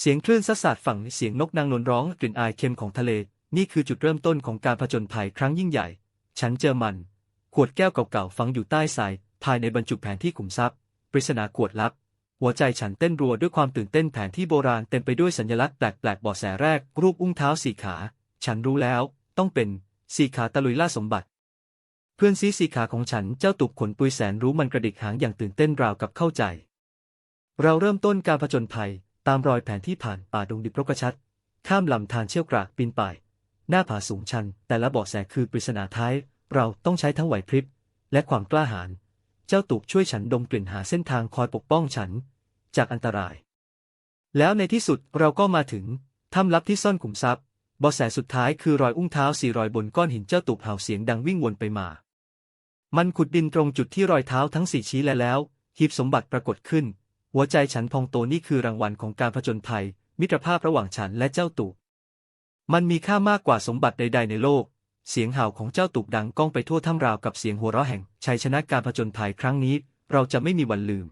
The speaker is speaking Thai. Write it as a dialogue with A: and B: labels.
A: เสียงคลื่นซัดสาดฝั่งเสียงนกนางนวลร้องกลิ่นอายเค็มของทะเล นี่คือจุดเริ่มต้นของการผจญภัยครั้งยิ่งใหญ่ ฉันเจอมัน ขวดแก้วเก่าๆฝังอยู่ใต้ทราย ภายในบรรจุแผนที่ขุมทรัพย์ ปริศนาขวดลับ หัวใจฉันเต้นรัวด้วยความตื่นเต้นแผนที่โบราณเต็มไปด้วยสัญลักษณ์แปลกๆบาะแสแรก รูปอุ้งเท้าสี่ขา ฉันรู้แล้ว ต้องเป็นสี่ขาตะลุยล่าสมบัติ เพื่อนซีสี่ขาของฉันเจ้าตุกขนปุยแสนรู้มันกระดิกหางอย่างตื่นเต้นราวกับเข้าใจ เราเริ่มต้นการผจญภัย ตามรอยแผนที่ผ่านป่าดงดิบรกชัด ข้ามลำธารเชี่ยวกรากปีนป่าย หน้าผาสูงชัน แต่ละเบาะแสคือปริศนาท้าย เราต้องใช้ทั้งไหวพริบ และความกล้าหาญเจ้าตุกช่วยฉันดมกลิ่นหาเส้นทางคอยปกป้องฉัน จากอันตราย แล้วในที่สุดเราก็มาถึงถ้ำลับที่ซ่อนขุมทรัพย์บาะแสสุดท้ายคือรอยอุ้งเท้าสี่รอยบนก้อนหินเจ้าตุกเห่าเสียงดังวิ่งวนไปมา มันขุดดินตรงจุดที่รอยเท้าทั้งสี่ชี้และแล้ว หีบสมบัติปรากฏขึ้น หัวใจฉันพองโตนี่คือรางวัลของการผจญภัย มิตรภาพระหว่างฉันและเจ้าตู่มันมีค่ามากกว่าสมบัติใด ๆ ในโลก เสียงห่าวของเจ้าตู่ดังก้องไปทั่วถ้ำราวกับเสียงหัวเราะแห่งชัยชนะการผจญภัยครั้งนี้ เราจะไม่มีวันลืม